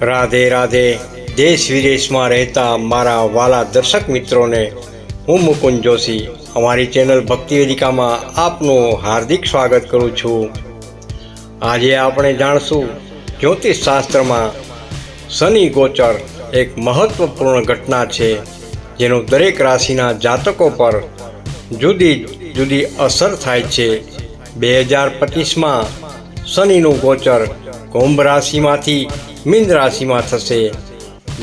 રાધે રાધે, દેશ વિદેશમાં રહેતા મારા વાલા દર્શક મિત્રોને હું મુકુંદ જોશી, અમારી ચેનલ ભક્તિ વેદિકામાં આપનું હાર્દિક સ્વાગત કરું છું. આજે આપણે જાણશું જ્યોતિષ શાસ્ત્રમાં શનિ ગોચર એક મહત્વપૂર્ણ ઘટના છે, જેનું દરેક રાશિના જાતકો પર જુદી જુદી અસર થાય છે. બે હજાર પચીસમાં શનિનું ગોચર કુંભ રાશિમાંથી મીન રાશિમાં થશે,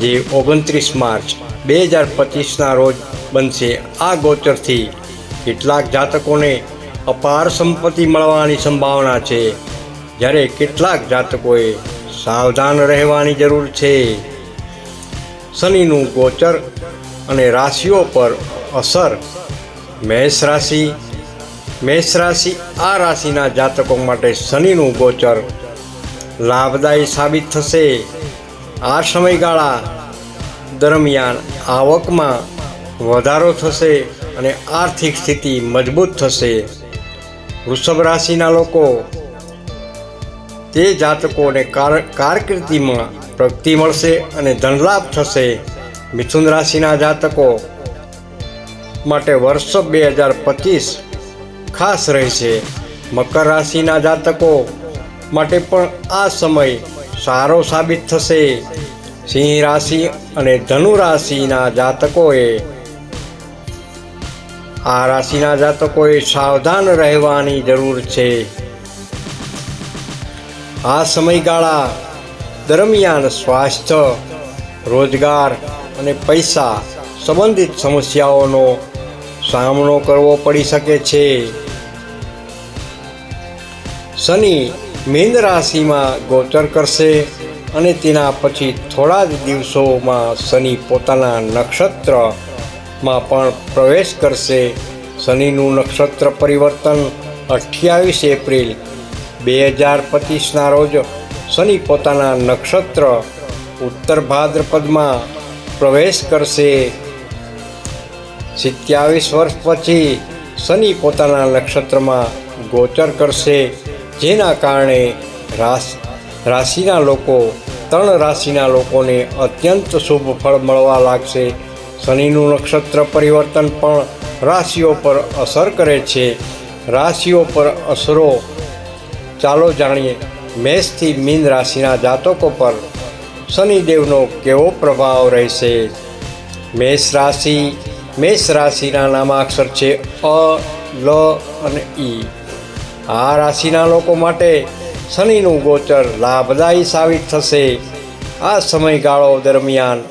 જે ઓગણત્રીસ માર્ચ બે હજાર પચીસના રોજ બનશે. આ ગોચરથી કેટલાક જાતકોને અપાર સંપત્તિ મળવાની સંભાવના છે. જ્યારે કેટલાક જાતકોએ સાવધાન રહેવાની જરૂર છે. શનિનું ગોચર અને રાશિઓ પર અસર. મેષ રાશિ મેષ રાશિ આ રાશિના જાતકો માટે શનિનું ગોચર લાભદાયી સાબિત થશે. આ સમયગાળા દરમિયાન આવકમાં વધારો થશે અને આર્થિક સ્થિતિ મજબૂત થશે. વૃષભ રાશિના લોકો તે જાતકોને કાર, કારકિર્દીમાં પ્રગતિ મળશે અને ધનલાભ થશે. મિથુન રાશિના જાતકો માટે વર્ષ બે હજાર પચીસ ખાસ રહેશે. મકર રાશિના જાતકો માટે પણ આ સમય સારો સાબિત થશે. સિંહ રાશિ અને ધનુ રાશિના જાતકોએ આ રાશિના જાતકોએ સાવધાન રહેવાની જરૂર છે. આ સમયગાળા દરમિયાન સ્વાસ્થ્ય, રોજગાર અને પૈસા સંબંધિત સમસ્યાઓનો સામનો કરવો પડી શકે છે. શનિ મીન રાશિમાં ગોચર કરશે અને તેના પછી થોડા જ દિવસોમાં શનિ પોતાના નક્ષત્રમાં પણ પ્રવેશ કરશે. શનિનું નક્ષત્ર પરિવર્તન અઠ્યાવીસ એપ્રિલ બે હજાર પચીસના રોજ શનિ પોતાના નક્ષત્ર ઉત્તર ભાદ્રપદમાં પ્રવેશ કરશે. સિત્યાવીસ વર્ષ પછી શનિ પોતાના નક્ષત્રમાં ગોચર કરશે. જેના કારણે રાસ, રાશિના લોકો, ત્રણ રાશિના લોકોને અત્યંત શુભ ફળ મળવા લાગશે. શનિનું નક્ષત્ર પરિવર્તન પણ રાશિઓ પર અસર કરે છે. રાશિઓ પર અસરો, ચાલો જાણીએ, મેષથી મીન રાશિના જાતકો પર શનિદેવનો કેવો પ્રભાવ રહેશે? મેષ રાશિ, મેષ રાશિના નામાક્ષર છે અ, લ અને ઈ. આ રાશિના લોકો માટે શનિનું ગોચર લાભદાયી સાબિત થશે. આ સમયગાળો દરમિયાન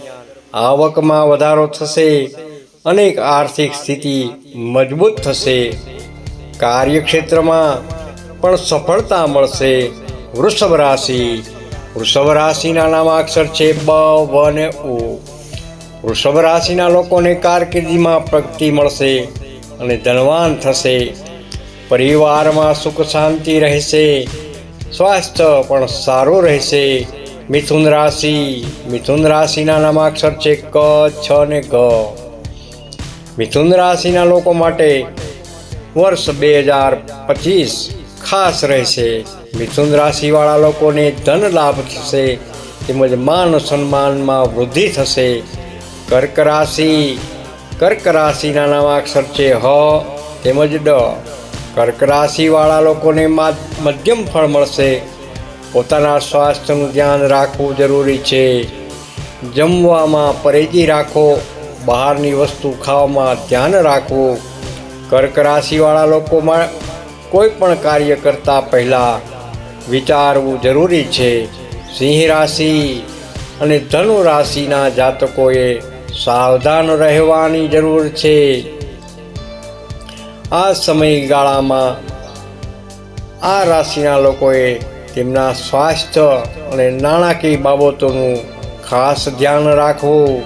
આવકમાં વધારો થશે, અનેક આર્થિક સ્થિતિ મજબૂત થશે. કાર્યક્ષેત્રમાં પણ સફળતા મળશે. વૃષભ રાશિ, વૃષભ રાશિના નામાક્ષર છે બ, વ ને ઉ. વૃષભ રાશિના લોકોને કારકિર્દીમાં પ્રગતિ મળશે અને ધનવાન થશે. પરિવારમાં સુખ શાંતિ રહેશે, સ્વાસ્થ્ય પણ સારું રહેશે. મિથુન રાશિ, મિથુન રાશિના નામાક્ષર છે ક, છ ને ગ. મિથુન રાશિના લોકો માટે વર્ષ બે હજાર પચીસ ખાસ રહેશે. મિથુન રાશિવાળા લોકોને ધન લાભ થશે, તેમજ માન સન્માનમાં વૃદ્ધિ થશે. કર્ક રાશિ, કર્ક રાશિના નામાક્ષર છે હ, તેમજ ડ. કર્ક રાશિવાળા લોકોને મધ્યમ ફળ મળશે. પોતાના સ્વાસ્થ્યનું ધ્યાન રાખવું જરૂરી છે. જમવામાં પરેજી રાખો. બહારની વસ્તુ ખાવામાં ધ્યાન રાખવું કર્ક રાશિવાળા લોકોમાં કોઈ પણ કાર્ય કરતાં પહેલાં વિચારવું જરૂરી છે. સિંહ રાશિ અને ધનુ રાશિના જાતકોએ સાવધાન રહેવાની જરૂર છે. આ સમયગાળામાં આ રાશિના લોકોએ તેમના સ્વાસ્થ્ય અને નાણાકીય બાબતોનું ખાસ ધ્યાન રાખવું.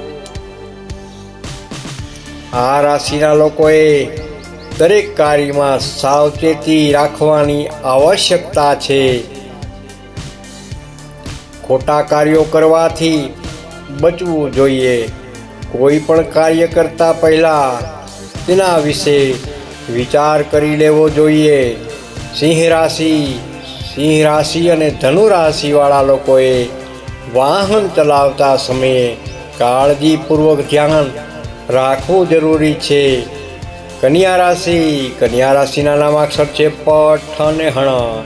આ રાશિના લોકોએ દરેક કાર્યમાં સાવચેતી રાખવાની આવશ્યકતા છે. ખોટા કાર્યો કરવાથી બચવું જોઈએ. કોઈ પણ કાર્ય કરતા પહેલાં તેના વિશે વિચાર કરી લેવો જોઈએ. સિંહ રાશિ સિંહ રાશિ અને ધનુ રાશિવાળા લોકોએ વાહન ચલાવતા સમયે કાળજીપૂર્વક ધ્યાન રાખવું જરૂરી છે. કન્યા રાશિ, કન્યા રાશિના નામાક્ષર છે પઠ અને હણ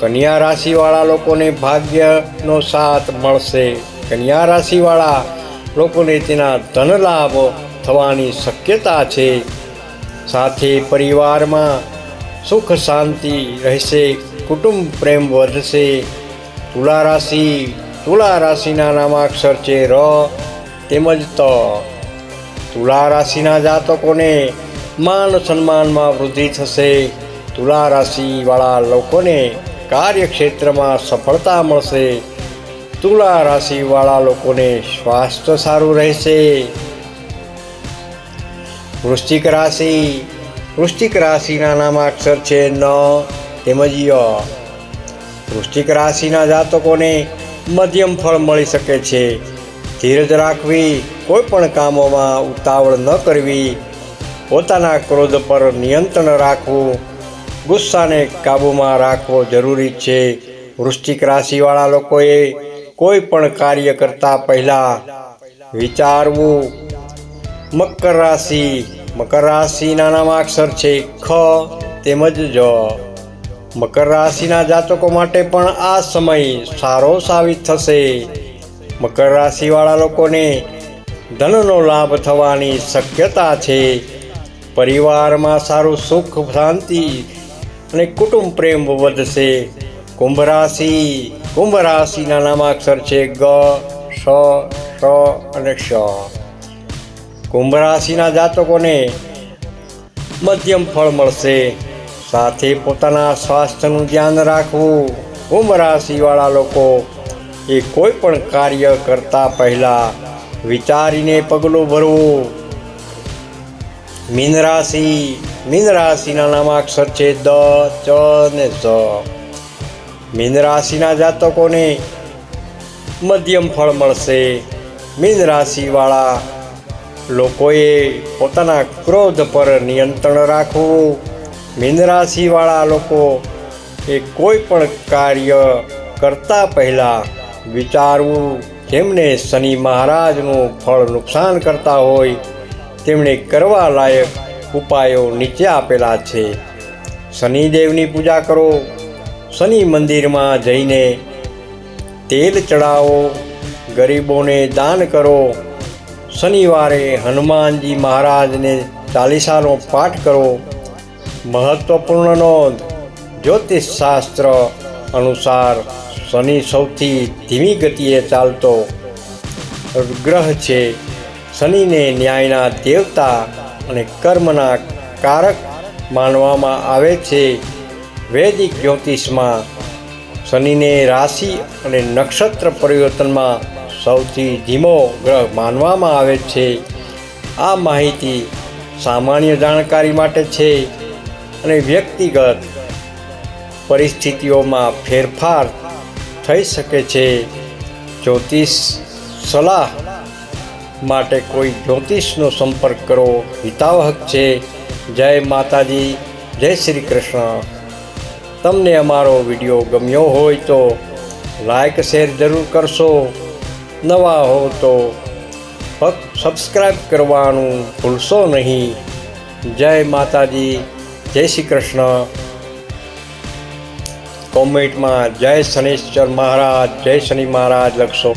કન્યા રાશિવાળા લોકોને ભાગ્યનો સાથ મળશે. કન્યા રાશિવાળા લોકોને તેના ધન લાભ થવાની શક્યતા છે. સાથે પરિવારમાં સુખ શાંતિ રહેશે, કુટુંબ પ્રેમ વધશે. તુલા રાશિ તુલા રાશિના નામાક્ષર છે ર, તેમજ ત. તુલા રાશિના જાતકોને માન સન્માનમાં વૃદ્ધિ થશે. તુલા રાશિવાળા લોકોને કાર્યક્ષેત્રમાં સફળતા મળશે. તુલા રાશિવાળા લોકોને સ્વાસ્થ્ય સારું રહેશે. વૃશ્ચિક રાશિ. વૃશ્ચિક રાશિના નામાક્ષર છે ન, તેમજ ય. વૃશ્ચિક રાશિના જાતકોને મધ્યમ ફળ મળી શકે છે. ધીરજ રાખવી કોઈ પણ કામોમાં ઉતાવળ ન કરવી. પોતાના ક્રોધ પર નિયંત્રણ રાખવું. ગુસ્સાને કાબૂમાં રાખવો જરૂરી છે. વૃશ્ચિક રાશિવાળા લોકોએ કોઈ પણ કાર્ય કરતા પહેલાં વિચારવું. મકર રાશિ મકર રાશિના નામાક્ષર છે ખ તેમજ જ. મકર રાશિના જાતકો માટે પણ આ સમય સારો સાબિત થશે. મકર રાશિવાળા લોકોને ધનનો લાભ થવાની શક્યતા છે. પરિવારમાં સારું સુખ, શાંતિ અને કુટુંબ પ્રેમ વધશે. કુંભ રાશિ કુંભ રાશિના નામાક્ષર છે ગ સ શ અને શ. કુંભ રાશિના જાતકોને મધ્યમ ફળ મળશે. સાથે પોતાના સ્વાસ્થ્યનું ધ્યાન રાખવું. કુંભ રાશિવાળા લોકો એ કોઈ પણ કાર્ય કરતા પહેલાં વિચારીને પગલું ભરવું. મીન રાશિ, મીન રાશિના નામાક્ષર છે દ, ચ ને ઝ. મીન રાશિના જાતકોને મધ્યમ ફળ મળશે. મીન રાશિવાળા લોકોએ પોતાના ક્રોધ પર નિયંત્રણ રાખવું. મીન લોકો એ કોઈ પણ કાર્ય કરતા પહેલાં વિચારવું. જેમને શનિ મહારાજનું ફળ નુકસાન કરતા હોય, તેમણે કરવા લાયક ઉપાયો નીચે આપેલા છે. શનિદેવની પૂજા કરો. શનિ મંદિરમાં જઈને તેલ ચડાવો ગરીબોને દાન કરો. શનિવારે હનુમાનજી મહારાજને ચાલીસાનો પાઠ કરો મહત્વપૂર્ણ નોંધ. જ્યોતિષશાસ્ત્ર અનુસાર શનિ સૌથી ધીમી ગતિએ ચાલતો ગ્રહ છે. શનિને ન્યાયના દેવતા અને કર્મના કારક માનવામાં આવે છે. વૈદિક જ્યોતિષમાં શનિને રાશિ અને નક્ષત્ર પરિવર્તનમાં સૌથી ધીમો ગ્રહ માનવામાં આવે છે. આ માહિતી સામાન્ય જાણકારી માટે છે અને વ્યક્તિગત પરિસ્થિતિઓમાં ફેરફાર થઈ શકે છે. જ્યોતિષ સલાહ માટે કોઈ જ્યોતિષનો સંપર્ક કરો હિતાવહક છે. જય માતાજી, જય શ્રી કૃષ્ણ. તમને અમારો વીડિયો ગમ્યો હોય તો લાઈક, શેર જરૂર કરશો. નવા હો તો સબસ્ક્રાઈબ કરવાનું ભૂલશો નહીં. જય માતાજી, જય શ્રી કૃષ્ણ. કોમેન્ટમાં જય શનિશ્ચર મહારાજ, જય શનિ મહારાજ લખશો.